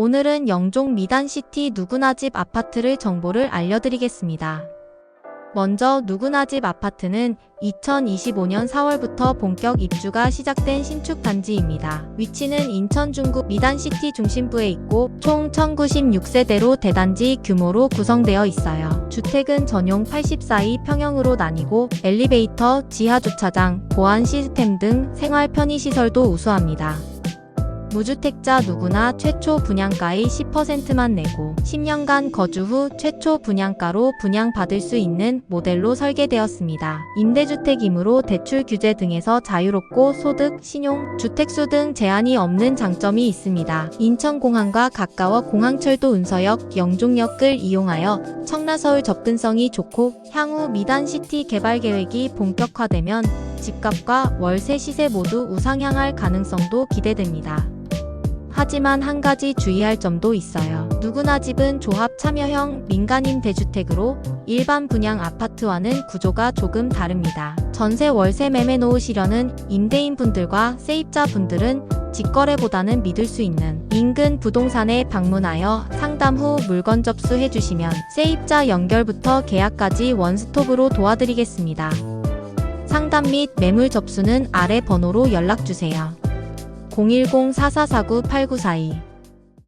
오늘은 영종 미단시티 누구나 집 아파트를 정보를 알려드리겠습니다. 먼저 누구나 집 아파트는 2025년 4월부터 본격 입주가 시작된 신축 단지입니다. 위치는 인천 중구 미단시티 중심부에 있고 총 1096세대로 대단지 규모로 구성되어 있어요. 주택은 전용 84이 평형으로 나뉘고 엘리베이터, 지하 주차장, 보안 시스템 등 생활 편의 시설도 우수합니다. 무주택자 누구나 최초 분양가의 10%만 내고 10년간 거주 후 최초 분양가로 분양받을 수 있는 모델로 설계되었습니다. 임대주택이므로 대출 규제 등에서 자유롭고 소득, 신용, 주택수 등 제한이 없는 장점이 있습니다. 인천공항과 가까워 공항철도 운서역, 영종역을 이용하여 청라서울 접근성이 좋고 향후 미단시티 개발 계획이 본격화되면 집값과 월세 시세 모두 우상향할 가능성도 기대됩니다. 하지만 한 가지 주의할 점도 있어요. 누구나 집은 조합 참여형 민간임 대주택으로 일반 분양 아파트와는 구조가 조금 다릅니다. 전세 월세 매매 놓으시려는 임대인 분들과 세입자 분들은 직거래보다는 믿을 수 있는 인근 부동산에 방문하여 상담 후 물건 접수해 주시면 세입자 연결부터 계약까지 원스톱으로 도와드리겠습니다. 상담 및 매물 접수는 아래 번호로 연락 주세요. 010-4449-8942